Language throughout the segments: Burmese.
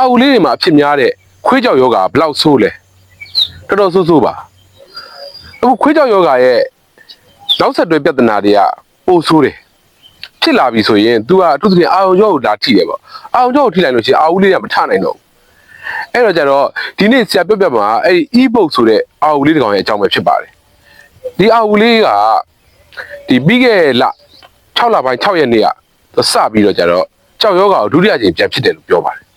အာဝူလေးတွေမှာအဖြစ်များတဲ့ခွေးကြောက်ယောဂါဘယ်လောက်ဆိုးလဲတော်တော်ဆိုးဆိုးပါအခုခွေးကြောက်ယောဂါရဲ့နောက်ဆက်တွဲပြဿနာတွေကပိုဆိုးတယ်ဖြစ်လာပြီဆိုရင် तू ကအထူးသဖြင့်အာရုံကြောကိုလာထိတယ်ပေါ့အာရုံကြောကိုထိလိုက်လို့ရှိရင်အာဝူလေးကမထနိုင်တော့ဘူးအဲ့တော့ကြတော့ဒီနေ့ဆရာပြပြမှာအဲ့ဒီ e-book ဆိုတဲ့အာဝူလေးတစ်ကောင်ရဲ့အကြောင်းပဲဖြစ်ပါတယ်ဒီအာဝူလေးကဒီပြီးခဲ့လ6လပိုင်း6ရက်နေ့ကစပြီးတော့ကြတော့ကြောက်ယောဂါကိုဒုတိယကြိမ်ပြန်ဖြစ်တယ်လို့ပြောပါတယ်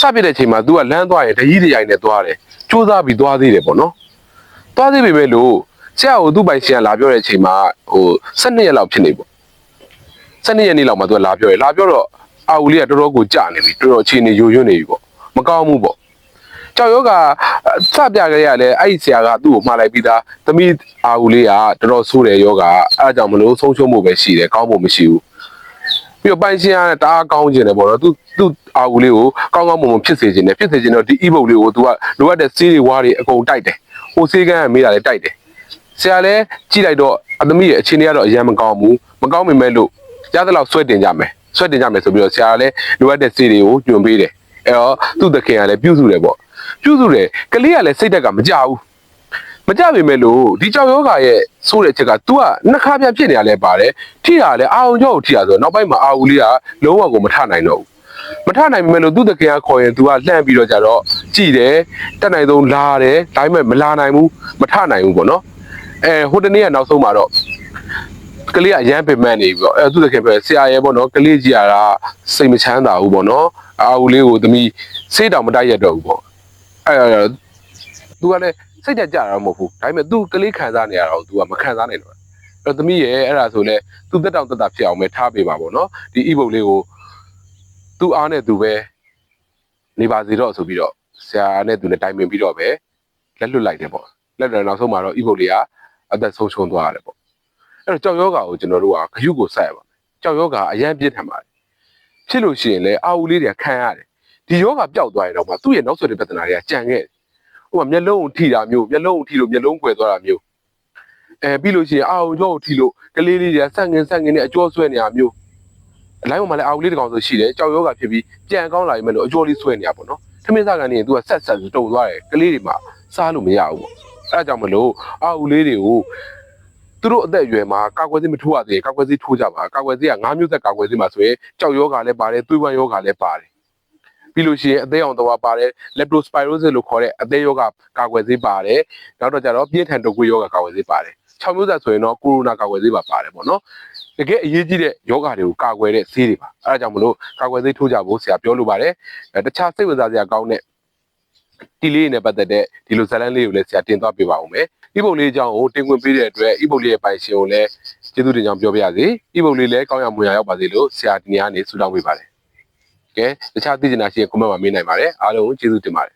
စပြတဲ့အချိန်မှာ तू ကလမ်းသွားရင်တကြီးတရိုင်နဲ့သွားတယ်စူးစမ်းပြီးသွားသေးတယ်ပေါ့နော်သွားသေးပေမဲ့လို့ဆရာကိုသူ့ပိုင်ဆရာလာပြောတဲ့အချိန်မှာဟို12ရက်လောက်ဖြစ်နေပေါ့12ရက်နေ့လောက်မှ तू ကလာပြောရလာပြောတော့အာဦးလေးကတော်တော်ကိုကြာနေပြီတော်တော်အခြေအနေယိုယွတ်နေပြီပေါ့မကောင်းဘူးပေါ့ကြောက်ယောဂစပြကြရလဲအဲ့ဒီဆရာကသူ့ကိုမှားလိုက်ပြီးသားသမီးအာဦးလေးကတော်တော်ဆိုးတယ်ယောဂအဲ့ဒါကြောင့်မလို့ဆုံးရှုံးမှုပဲရှိတယ်ကောင်းဖို့မရှိဘူး ပြီးတော့ပိုင်ရှင်ကတအားကောင်းကျင်တယ်ပေါ့နော်သူသူအာဂူလေးကိုကောင်းကောင်းမွန်မွန်ဖြစ်စေခြင်းနဲ့ဖြစ်စေခြင်းတော့ဒီ e-book လေးကို तू ကလိုအပ်တဲ့စေးတွေဝါးတွေအကုန်တိုက်တယ်ဟိုစေးကန်းကမေးတာလည်းတိုက်တယ်ဆရာလည်းကြည့်လိုက်တော့အသမီးရဲ့အခြေအနေကတော့အရင်မကောင်းဘူးမကောင်းပေမဲ့လို့ရသလောက်ဆွဲတင်ကြမယ်ဆွဲတင်ကြမယ်ဆိုပြီးတော့ဆရာလည်းလိုအပ်တဲ့စေးတွေကိုညွှန်ပေးတယ်အဲတော့သူ့တခင်ကလည်းပြုစုတယ်ပေါ့ပြုစုတယ်ကလေးကလည်းစိတ်တက်ကမကြဘူး မကြပေမဲ့လို့ဒီကြောက်ယောဂါရဲ့ဆိုးတဲ့အချက်က तू ကနှစ်ခါပြန်ဖြစ်နေရလဲပါတယ်ထိရလဲအာုံကြောကိုထိရဆိုတော့နောက်ပိုင်းမှာအာဝူလေးကလုံးဝကိုမထနိုင်တော့ဘူးမထနိုင်ပေမဲ့လို့သူ့တခင်ကခေါ်ရင် तू ကလှမ်းပြီးတော့ကြတော့ကြည်တယ်တက်နိုင်ဆုံးလာတယ်ဒါပေမဲ့မလာနိုင်ဘူးမထနိုင်ဘူးပေါ့နော်အဲဟိုတနေ့ကနောက်ဆုံးမှာတော့ကလေးကအရန်ပင်မနေပြီပေါ့အဲသူ့တခင်ပြောဆရာရဲပေါ့နော်ကလေးကြီးရတာစိတ်မချမ်းသာဘူးပေါ့နော်အာဝူလေးကိုသမီးစေးတောင်မတိုက်ရတော့ဘူးပေါ့အဲသူကလည်းစိတ်တက်ကြတာမဟုတ်ဘူးဒါပေမဲ့ तू ကလေးခံစားနေရတာကို तू ကမခံစားနိုင်တော့ဘူးအဲ့တော့သမီးရဲ့အဲ့ဒါဆိုလဲ तू တက်တောင့်တက်တာဖြစ်အောင်ပဲထားပေးပါပေါ့နော်ဒီ e-book လေးကို तू အားနဲ့ तू ပဲနေပါစေတော့ဆိုပြီးတော့ဆရာနဲ့ तू နဲ့တိုင်ပင်ပြီးတော့ပဲလက်လွတ်လိုက်တယ်ပေါ့လက်လွတ်နောက်ဆုံးမှာတော့ e-book လေးကအသက်ဆုံးရှုံးသွားရတယ်ပေါ့အဲ့တော့ကြောက်ယောဂါကိုကျွန်တော်တို့ကဂယုကိုဆက်ရပါမယ်ကြောက်ယောဂါအရန်ပြင်းထန်ပါတယ်ဖြစ်လို့ရှိရင်လဲအာဝူလေးတွေကခံရတယ်ဒီယောဂါပျောက်သွားရင်တော့မှသူ့ရဲ့နောက်ဆက်တဲ့ပြဿနာတွေကကြံခဲ့တယ် ဟိုကမျက်လုံးကိုထိတာမျိုးမျက်လုံးကိုထိလို့မျက်လုံးကွယ်သွားတာမျိုးအဲပြီးလို့ရှိရင်အာရုံကြောကိုထိလို့ကလေးလေးတွေကဆက်ငင်ဆက်ငင်နဲ့အကျော်ဆွဲနေတာမျိုးအလိုက်ပေါ်မှာလည်းအာရုံလေးတစ်ကောင်ဆိုရှိတယ်ကြောက်ယောဂဖြစ်ပြီးကြံကောင်းလာရင်မလို့အကျော်လေးဆွဲနေတာပေါ့နော်ထမင်းစားကန်နေရင် तू ကဆက်ဆက်တုံသွားတယ်ကလေးတွေမှာစားလို့မရဘူးပေါ့အဲဒါကြောင့်မလို့အာရုံလေးတွေကိုသူတို့အသက်အရွယ်မှာကာကွယ်ဆေးမထိုးရသေးရင်ကာကွယ်ဆေးထိုးကြပါကာကွယ်ဆေးက၅မျိုးသက်ကာကွယ်ဆေးမှာဆိုရင်ကြောက်ယောဂလည်းပါတယ်သွေးဝမ်းယောဂလည်းပါတယ် ပြီးလို့ရှိရင်အသေးအောင်တော့ပါတယ် leptospirosis လို့ခေါ်တဲ့အသေးယောဂကာကွယ်ဆေးပါတယ်နောက်တော့ကျတော့ပြင်းထန်တုပ်ကွေးယောဂကာကွယ်ဆေးပါတယ်6မျိုးဆက်ဆိုရင်တော့ကိုရိုနာကာကွယ်ဆေးပါပါတယ်ပေါ့နော်တကယ်အရေးကြီးတဲ့ယောဂတွေကိုကာကွယ်တဲ့ဆေးတွေပါအဲဒါကြောင့်မလို့ကာကွယ်ဆေးထိုးကြဖို့ဆရာပြောလိုပါတယ်အဲတခြားစိတ်ဝင်စားစရာကောင်းတဲ့တီလေးနဲ့ပတ်သက်တဲ့ဒီလိုဇာတ်လမ်းလေးကိုလည်းဆရာတင်သွားပေးပါဦးမယ်ဤပုံလေးအကြောင်းကိုတင်ခွင့်ပေးတဲ့အတွက်ဤပုံလေးရဲ့ပိုင်ရှင်ကိုလည်းကျေးဇူးတင်ကြောင်းပြောပြရစီဤပုံလေးလည်းကောင်းရမွန်ရရောက်ပါစေလို့ဆရာဒီနေ့ကနေဆုတောင်းပေးပါတယ် ကဲတခြားသိချင်တာရှိရင် comment မှာမေးနိုင်ပါတယ်အားလုံးကျေးဇူးတင်ပါတယ်